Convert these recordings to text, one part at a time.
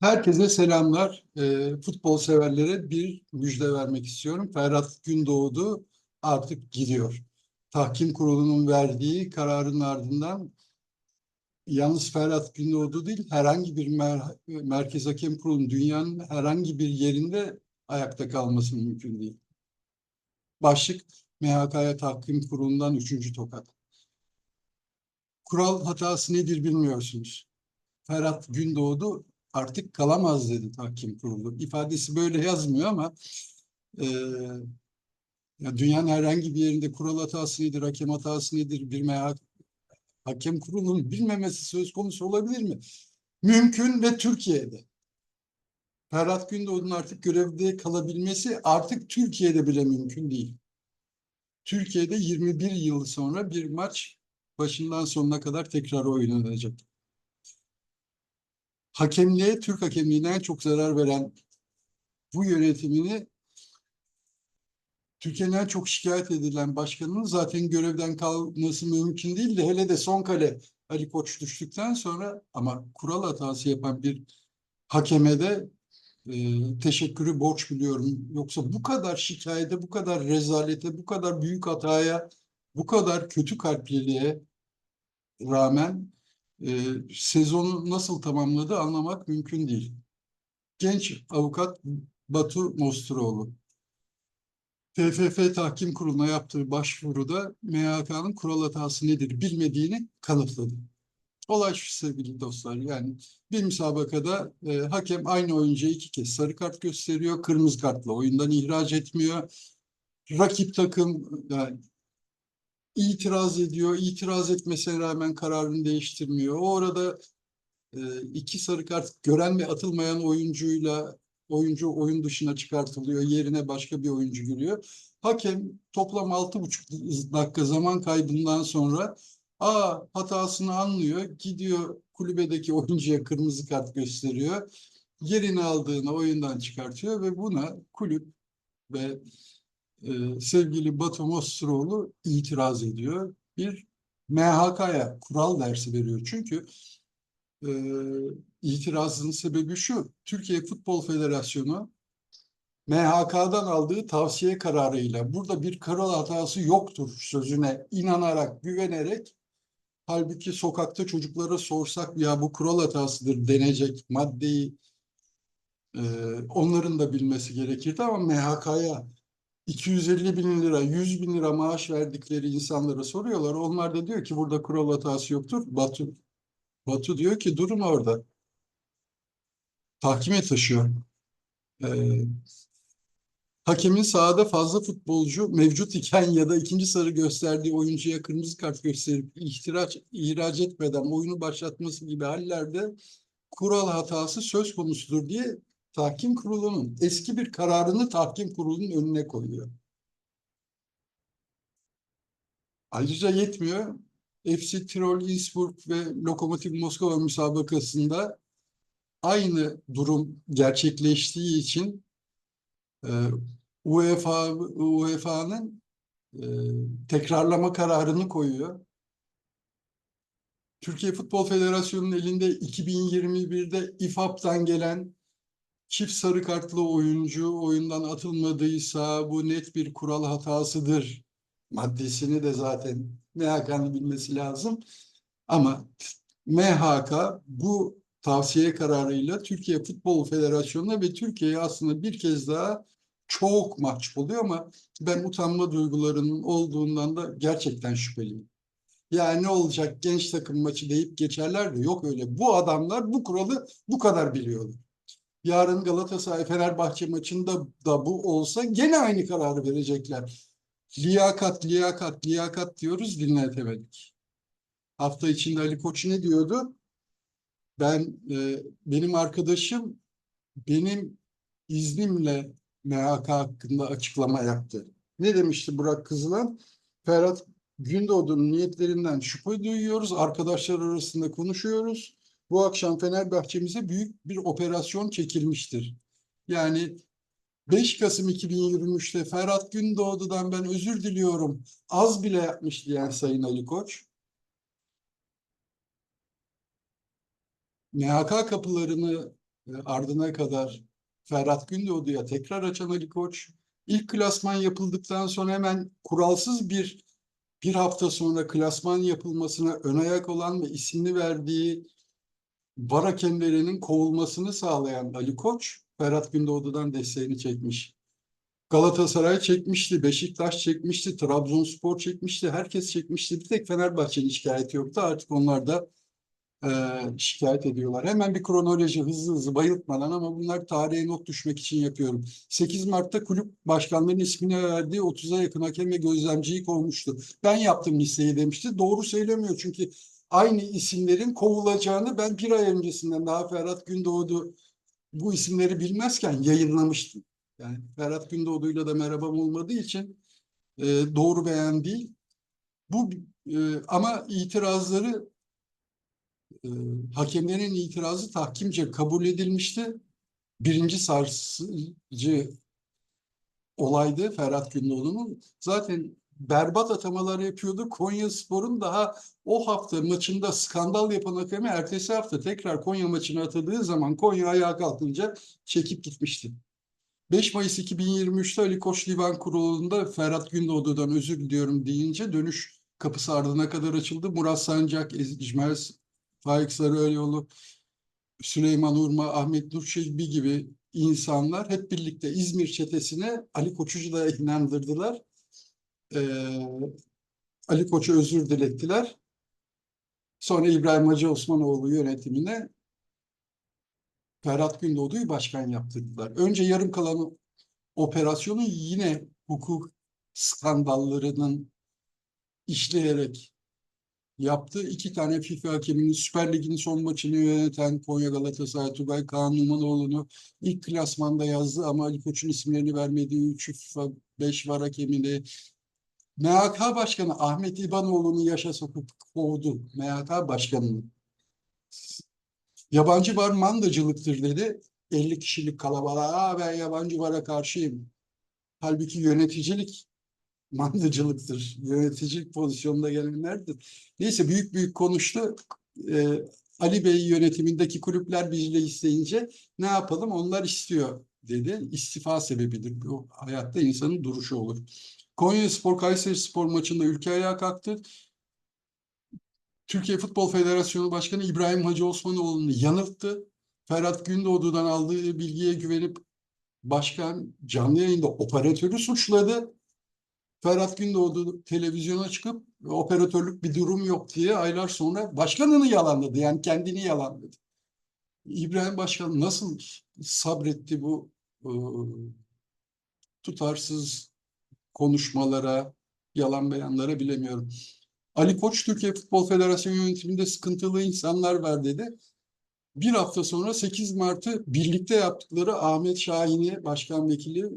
Herkese selamlar. Ee, futbol severlere bir müjde vermek istiyorum. Ferhat Gündoğdu artık gidiyor. Tahkim Kurulu'nun verdiği kararın ardından yalnız Ferhat Gündoğdu değil, herhangi bir mer- Merkez Hakem Kurulu'nun dünyanın herhangi bir yerinde ayakta kalması mümkün değil. Başlık MHK'ya Tahkim Kurulu'ndan üçüncü tokat. Kural hatası nedir bilmiyorsunuz. Ferhat Gündoğdu artık kalamaz dedi tahkim kurulu. İfadesi böyle yazmıyor ama e, ya dünyanın herhangi bir yerinde kural hatası nedir, hakem hatası nedir, bir meha- hakem kurulunun bilmemesi söz konusu olabilir mi? Mümkün ve Türkiye'de. Ferhat Gündoğdu'nun artık görevde kalabilmesi artık Türkiye'de bile mümkün değil. Türkiye'de 21 yıl sonra bir maç başından sonuna kadar tekrar oynanacak hakemliğe, Türk hakemliğine en çok zarar veren bu yönetimini Türkiye'nin en çok şikayet edilen başkanının zaten görevden kalması mümkün değil de hele de son kale Ali Koç düştükten sonra ama kural hatası yapan bir hakeme de e, teşekkürü borç biliyorum. Yoksa bu kadar şikayete, bu kadar rezalete, bu kadar büyük hataya, bu kadar kötü kalpliliğe rağmen e, sezonu nasıl tamamladı anlamak mümkün değil. Genç avukat Batu Mosturoğlu. TFF Tahkim Kurulu'na yaptığı başvuruda MHK'nın kural hatası nedir bilmediğini kanıtladı. Olay şu sevgili dostlar yani bir müsabakada e, hakem aynı oyuncuya iki kez sarı kart gösteriyor, kırmızı kartla oyundan ihraç etmiyor. Rakip takım yani itiraz ediyor. İtiraz etmesine rağmen kararını değiştirmiyor. O arada e, iki sarı kart gören ve atılmayan oyuncuyla oyuncu oyun dışına çıkartılıyor. Yerine başka bir oyuncu giriyor. Hakem toplam altı buçuk dakika zaman kaybından sonra Aa hatasını anlıyor. Gidiyor kulübedeki oyuncuya kırmızı kart gösteriyor. Yerini aldığını oyundan çıkartıyor ve buna kulüp ve e, sevgili Batu Mosturoğlu itiraz ediyor. Bir MHK'ya kural dersi veriyor. Çünkü e, itirazın sebebi şu. Türkiye Futbol Federasyonu MHK'dan aldığı tavsiye kararıyla burada bir kural hatası yoktur sözüne inanarak, güvenerek halbuki sokakta çocuklara sorsak ya bu kural hatasıdır denecek maddeyi e, onların da bilmesi gerekirdi ama MHK'ya 250 bin lira, 100 bin lira maaş verdikleri insanlara soruyorlar. Onlar da diyor ki burada kural hatası yoktur. Batu, Batu diyor ki durun orada. Tahkime taşıyor. Ee, hakemin sahada fazla futbolcu mevcut iken ya da ikinci sarı gösterdiği oyuncuya kırmızı kart gösterip ihtiyaç, ihraç etmeden oyunu başlatması gibi hallerde kural hatası söz konusudur diye tahkim kurulunun eski bir kararını tahkim kurulunun önüne koyuyor. Ayrıca yetmiyor. FC Tirol Innsbruck ve Lokomotiv Moskova müsabakasında aynı durum gerçekleştiği için e, UEFA UEFA'nın e, tekrarlama kararını koyuyor. Türkiye Futbol Federasyonu'nun elinde 2021'de İFAP'tan gelen çift sarı kartlı oyuncu oyundan atılmadıysa bu net bir kural hatasıdır maddesini de zaten MHK'nın bilmesi lazım. Ama MHK bu tavsiye kararıyla Türkiye Futbol Federasyonu'na ve Türkiye'ye aslında bir kez daha çok mahcup oluyor ama ben utanma duygularının olduğundan da gerçekten şüpheliyim. Yani ne olacak genç takım maçı deyip geçerler de yok öyle. Bu adamlar bu kuralı bu kadar biliyorlar. Yarın Galatasaray Fenerbahçe maçında da bu olsa gene aynı kararı verecekler. Liyakat, liyakat, liyakat diyoruz dinletemedik. Hafta içinde Ali Koç ne diyordu? Ben e, benim arkadaşım benim iznimle MHK hakkında açıklama yaptı. Ne demişti Burak Kızılan? Ferhat Gündoğdu'nun niyetlerinden şüphe duyuyoruz. Arkadaşlar arasında konuşuyoruz. Bu akşam Fenerbahçe'mize büyük bir operasyon çekilmiştir. Yani 5 Kasım 2023'te Ferhat Gündoğdu'dan ben özür diliyorum. Az bile yapmış diyen Sayın Ali Koç. MHK kapılarını e, ardına kadar Ferhat Gündoğdu'ya tekrar açan Ali Koç. İlk klasman yapıldıktan sonra hemen kuralsız bir bir hafta sonra klasman yapılmasına ön ayak olan ve isimli verdiği var hakemlerinin kovulmasını sağlayan Ali Koç, Ferhat Gündoğdu'dan desteğini çekmiş. Galatasaray çekmişti, Beşiktaş çekmişti, Trabzonspor çekmişti, herkes çekmişti. Bir tek Fenerbahçe'nin şikayeti yoktu. Artık onlar da e, şikayet ediyorlar. Hemen bir kronoloji hızlı hızlı bayıltmadan ama bunlar tarihe not düşmek için yapıyorum. 8 Mart'ta kulüp başkanlarının ismini verdiği 30'a yakın hakem ve gözlemciyi kovmuştu. Ben yaptım listeyi demişti. Doğru söylemiyor çünkü aynı isimlerin kovulacağını ben bir ay öncesinden daha Ferhat Gündoğdu bu isimleri bilmezken yayınlamıştım. Yani Ferhat Gündoğdu'yla da merhabam olmadığı için e, doğru beyan değil. Bu e, ama itirazları e, hakemlerin itirazı tahkimce kabul edilmişti. Birinci sarsıcı olaydı Ferhat Gündoğdu'nun. Zaten berbat atamalar yapıyordu. Konya Spor'un daha o hafta maçında skandal yapan hakemi ertesi hafta tekrar Konya maçına atadığı zaman Konya ayağa kalkınca çekip gitmişti. 5 Mayıs 2023'te Ali Koç Divan Kurulu'nda Ferhat Gündoğdu'dan özür diliyorum deyince dönüş kapısı ardına kadar açıldı. Murat Sancak, İcmal Faik Sarıoğlu, Süleyman Urma, Ahmet Nur Çelebi gibi insanlar hep birlikte İzmir çetesine Ali Koç'u da inandırdılar. Ee, Ali Koç'a özür dilettiler. Sonra İbrahim Hacı Osmanoğlu yönetimine Ferhat Gündoğdu'yu başkan yaptırdılar. Önce yarım kalan operasyonu yine hukuk skandallarının işleyerek yaptı. İki tane FIFA hakeminin Süper Lig'in son maçını yöneten Konya Galatasaray Tugay Kaan Numanoğlu'nu ilk klasmanda yazdı ama Ali Koç'un isimlerini vermediği 3 FIFA 5 var hakemini MHK Başkanı Ahmet İbanoğlu'nu yaşa sokup kovdu. MHK Başkanı'nı. Yabancı var mandacılıktır dedi. 50 kişilik kalabalığa ben yabancı vara karşıyım. Halbuki yöneticilik mandacılıktır. Yöneticilik pozisyonunda gelenlerdir. Neyse büyük büyük konuştu. Ee, Ali Bey yönetimindeki kulüpler bizle isteyince ne yapalım onlar istiyor dedi. İstifa sebebidir. Bu hayatta insanın duruşu olur. Konya Spor Kayseri Spor maçında ülke ayağa kalktı. Türkiye Futbol Federasyonu Başkanı İbrahim Hacı Osmanoğlu'nu yanılttı. Ferhat Gündoğdu'dan aldığı bilgiye güvenip başkan canlı yayında operatörü suçladı. Ferhat Gündoğdu televizyona çıkıp operatörlük bir durum yok diye aylar sonra başkanını yalanladı. Yani kendini yalanladı. İbrahim Başkan nasıl sabretti bu e, tutarsız konuşmalara, yalan beyanlara bilemiyorum. Ali Koç Türkiye Futbol Federasyonu yönetiminde sıkıntılı insanlar var dedi. Bir hafta sonra 8 Mart'ı birlikte yaptıkları Ahmet Şahin'i başkan vekili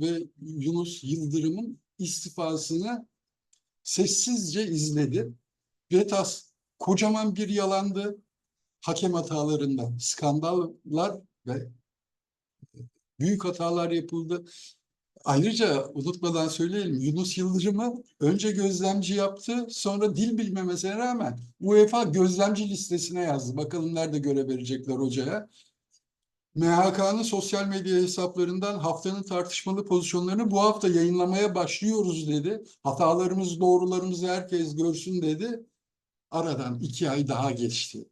ve Yunus Yıldırım'ın istifasını sessizce izledi. Vetas kocaman bir yalandı. Hakem hatalarında skandallar ve büyük hatalar yapıldı. Ayrıca unutmadan söyleyelim Yunus Yıldırım'ı önce gözlemci yaptı sonra dil bilmemesine rağmen UEFA gözlemci listesine yazdı. Bakalım nerede görev verecekler hocaya. MHK'nın sosyal medya hesaplarından haftanın tartışmalı pozisyonlarını bu hafta yayınlamaya başlıyoruz dedi. Hatalarımız, doğrularımızı herkes görsün dedi. Aradan iki ay daha geçti.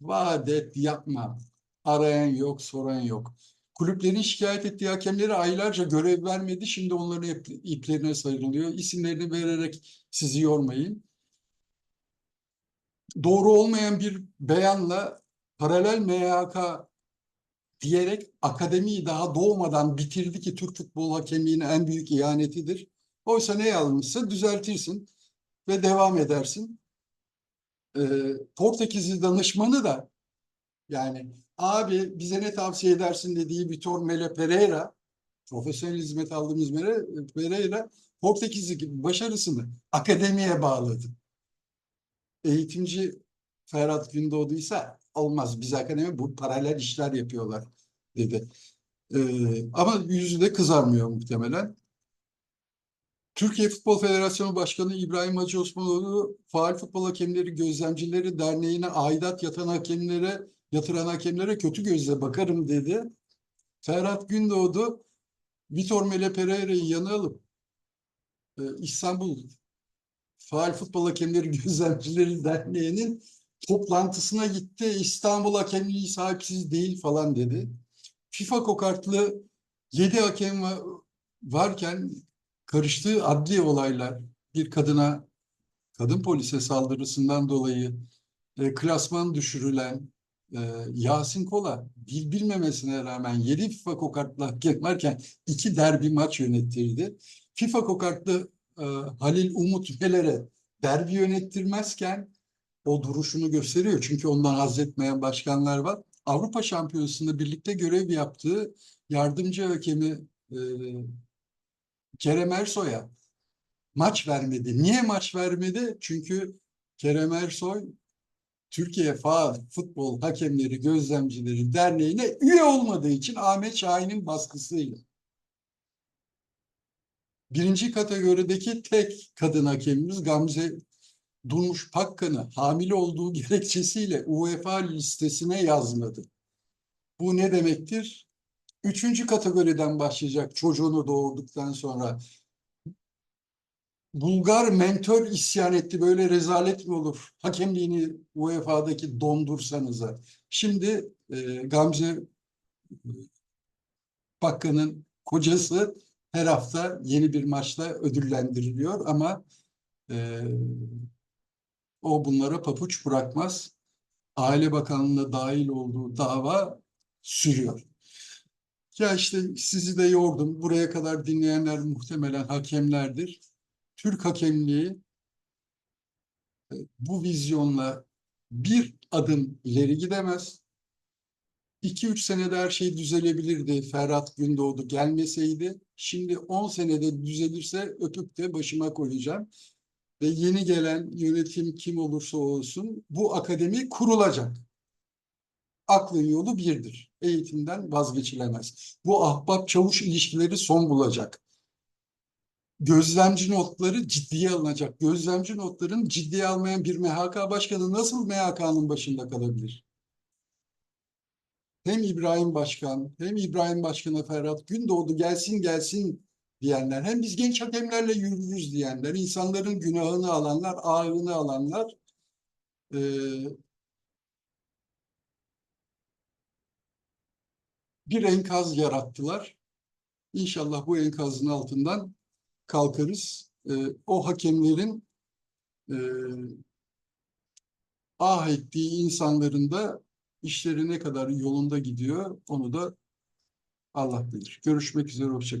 Vaat et, yapma. Arayan yok, soran yok. Kulüplerin şikayet ettiği hakemleri aylarca görev vermedi. Şimdi onların ip, iplerine sarılıyor. İsimlerini vererek sizi yormayın. Doğru olmayan bir beyanla paralel MHK diyerek akademiyi daha doğmadan bitirdi ki Türk futbol hakemliğinin en büyük ihanetidir. Oysa ne yanlışsa düzeltirsin ve devam edersin. Ee, Portekizli danışmanı da yani abi bize ne tavsiye edersin dediği Vitor Mele Pereira, profesyonel hizmet aldığımız Mele Pereira, Portekiz'deki başarısını akademiye bağladı. Eğitimci Ferhat Gündoğdu ise olmaz. Biz akademi bu paralel işler yapıyorlar dedi. Ee, ama yüzü de kızarmıyor muhtemelen. Türkiye Futbol Federasyonu Başkanı İbrahim Hacı Osmanoğlu Faal Futbol Hakemleri Gözlemcileri Derneği'ne aidat yatan hakemlere yatıran hakemlere kötü gözle bakarım dedi. Ferhat Gündoğdu Vitor Mele Pereira'yı yanı alıp e, İstanbul Faal Futbol Hakemleri Gözlemcileri Derneği'nin toplantısına gitti. İstanbul hakemliği sahipsiz değil falan dedi. FIFA kokartlı 7 hakem va- varken karıştığı adli olaylar bir kadına kadın polise saldırısından dolayı e, klasman düşürülen e, Yasin Kola dil bilmemesine rağmen 7 FIFA kokartlı hakem varken iki derbi maç yönettirdi. FIFA kokartlı e, Halil Umut Meler'e derbi yönettirmezken o duruşunu gösteriyor. Çünkü ondan haz etmeyen başkanlar var. Avrupa Şampiyonası'nda birlikte görev yaptığı yardımcı hakemi e, Kerem Ersoy'a maç vermedi. Niye maç vermedi? Çünkü Kerem Ersoy Türkiye Futbol Hakemleri Gözlemcileri Derneği'ne üye olmadığı için Ahmet Şahin'in baskısıyla. Birinci kategorideki tek kadın hakemimiz Gamze Durmuş Pakkan'ı hamile olduğu gerekçesiyle UEFA listesine yazmadı. Bu ne demektir? Üçüncü kategoriden başlayacak çocuğunu doğurduktan sonra. Bulgar mentor isyan etti. Böyle rezalet mi olur? Hakemliğini UEFA'daki dondursanıza. Şimdi e, Gamze e, Pakkan'ın kocası her hafta yeni bir maçla ödüllendiriliyor ama e, o bunlara papuç bırakmaz. Aile Bakanlığı'na dahil olduğu dava sürüyor. Ya işte sizi de yordum. Buraya kadar dinleyenler muhtemelen hakemlerdir. Türk hakemliği e, bu vizyonla bir adım ileri gidemez. 2-3 senede her şey düzelebilirdi. Ferhat Gündoğdu gelmeseydi. Şimdi 10 senede düzelirse öpüp de başıma koyacağım. Ve yeni gelen yönetim kim olursa olsun bu akademi kurulacak. Aklın yolu birdir. Eğitimden vazgeçilemez. Bu ahbap çavuş ilişkileri son bulacak. Gözlemci notları ciddiye alınacak. Gözlemci notların ciddiye almayan bir MHK başkanı nasıl MHK'nın başında kalabilir? Hem İbrahim Başkan, hem İbrahim Başkan'a Ferhat Gündoğdu gelsin gelsin diyenler, hem biz genç hakemlerle yürürüz diyenler, insanların günahını alanlar, ağırını alanlar, eee, bir enkaz yarattılar. İnşallah bu enkazın altından kalkarız. Eee, o hakemlerin eee ah ettiği insanların da işleri ne kadar yolunda gidiyor onu da Allah bilir. Görüşmek üzere, hoşça kalın.